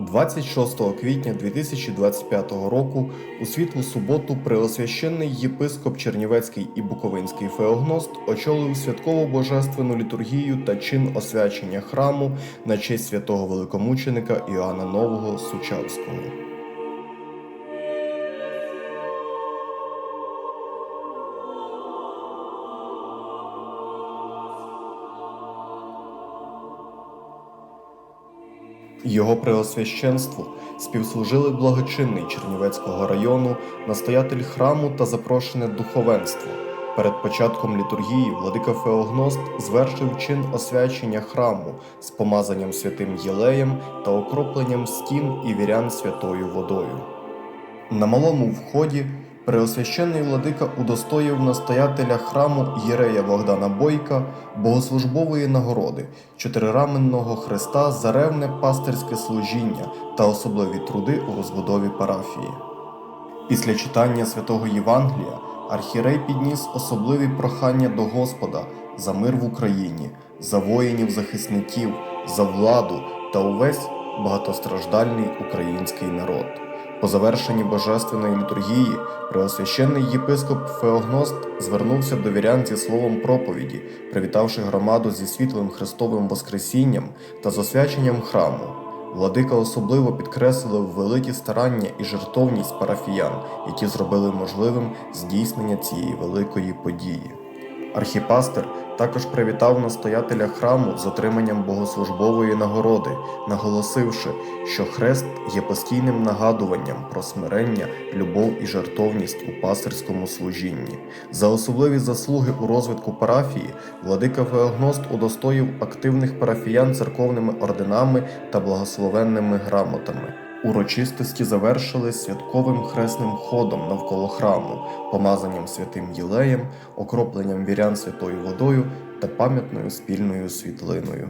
26 квітня 2025 року у світлу суботу преосвященний єпископ Чернівецький і Буковинський Феогност очолив святково божественну літургію та чин освячення храму на честь святого великомученика Іоанна Нового Сучавського. Його преосвященству співслужили благочинний Чернівецького району, настоятель храму та запрошене духовенство. Перед початком літургії владика Феогност звершив чин освячення храму з помазанням святим Єлеєм та окропленням стін і вірян святою водою. На малому вході преосвященний владика удостоїв настоятеля храму Єрея Богдана Бойка богослужбової нагороди, чотирираменного хреста за ревне пастирське служіння та особливі труди у розбудові парафії. Після читання святого Євангелія архірей підніс особливі прохання до Господа за мир в Україні, за воїнів-захисників, за владу та увесь багатостраждальний український народ. По завершенні божественної літургії преосвященний єпископ Феогност звернувся до вірян зі словом проповіді, привітавши громаду зі світлим Христовим Воскресінням та з освяченням храму. Владика особливо підкреслив великі старання і жертовність парафіян, які зробили можливим здійснення цієї великої події. Архіпастер також привітав настоятеля храму з отриманням богослужбової нагороди, наголосивши, що хрест є постійним нагадуванням про смирення, любов і жертовність у пастирському служінні. За особливі заслуги у розвитку парафії владика Феогност удостоїв активних парафіян церковними орденами та благословенними грамотами. Урочистості завершили святковим хресним ходом навколо храму, помазанням святим Єлеєм, окропленням вірян святою водою та пам'ятною спільною світлиною.